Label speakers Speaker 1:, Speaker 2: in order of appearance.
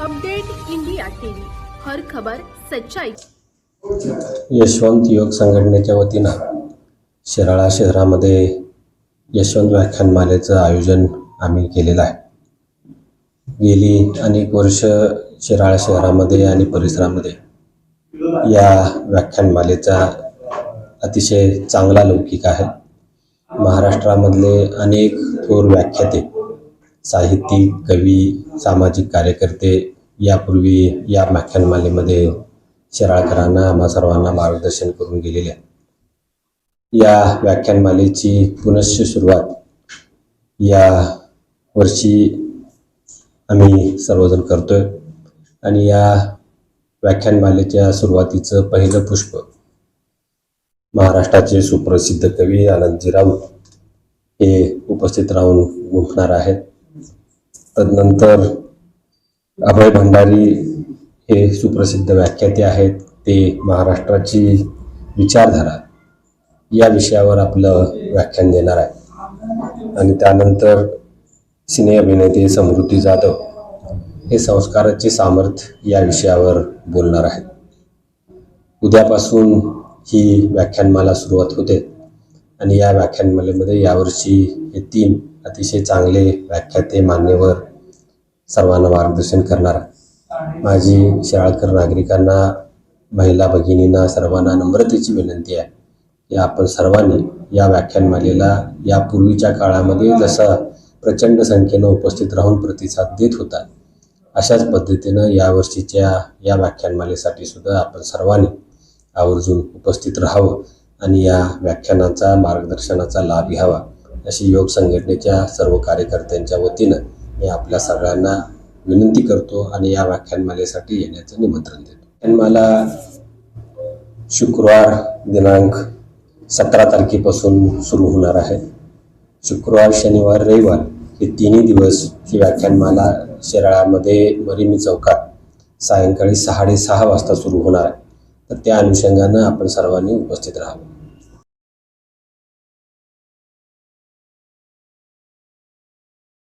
Speaker 1: Update India TV. हर खबर सच्चाई.
Speaker 2: यशवंत योग संघटनेच्या वतीनं शिराळा शहरामध्ये यशवंत व्याख्यानमालेचं आयोजन आम्ही केलेलं आहे. गेली अनेक वर्ष शिराळा शहरामध्ये आणि परिसरामध्ये या व्याख्यानमालेचा अतिशय चांगला लौकिक आहे. महाराष्ट्रामधले अनेक थोर व्याख्याते साहित्यिक कवी सामाजिक कार्यकर्ते यापूर्वी या व्याख्यानमालेमध्ये शिराळकरांना आम्हा सर्वांना मार्गदर्शन करून गेलेले. आहे या व्याख्यानमालेची पुनश्च सुरुवात या वर्षी आम्ही सर्वजण करतोय आणि या व्याख्यानमालेच्या सुरुवातीचं पहिलं पुष्प महाराष्ट्राचे सुप्रसिद्ध कवी आनंदजी राऊत हे उपस्थित राहून गुंफणार आहेत. तदनंतर अभय भंडारी हे सुप्रसिद्ध व्याख्याते आहेत. ते महाराष्ट्राची विचारधारा या विषयावर आपलं व्याख्यान देणार आहे आणि त्यानंतर सिने अभिनेते समृद्धी जाधव हे संस्काराचे सामर्थ्य या विषयावर बोलणार आहेत. उद्यापासून ही व्याख्यानमाला सुरुवात होते. आणि या व्याख्यानमालेमध्ये यावर्षी हे तीन अतिशय चांगले व्याख्याते मान्यवर सर्वांना मार्गदर्शन करणार. माझी शाळकर नागरिकांना महिला भगिनींना सर्वांना नम्रतेची विनंती आहे की आपण सर्वांनी या व्याख्यानमालेला यापूर्वीच्या काळामध्ये जसा प्रचंड संख्येनं उपस्थित राहून प्रतिसाद देत होता अशाच पद्धतीनं यावर्षीच्या या व्याख्यानमालेसाठी सुद्धा आपण सर्वांनी आवर्जून उपस्थित राहावं आणि या व्याख्यानाचा मार्गदर्शनाचा लाभ घ्यावा अशी योग संघटनेच्या सर्व कार्यकर्त्यांच्या वतीनं मी आपल्या सगळ्यांना विनंती करतो आणि या व्याख्यानमालेसाठी येण्याचं निमंत्रण देतो. आणि मला शुक्रवार दिनांक सतरा तारखेपासून सुरू होणार आहे. शुक्रवार शनिवार रविवार हे तिन्ही दिवस ही व्याख्यानमाला शेराळामध्ये मरिमी चौकात सायंकाळी साडेसहा सहा वाजता सुरू होणार आहे. तर त्या अनुषंगानं आपण सर्वांनी उपस्थित राहावं.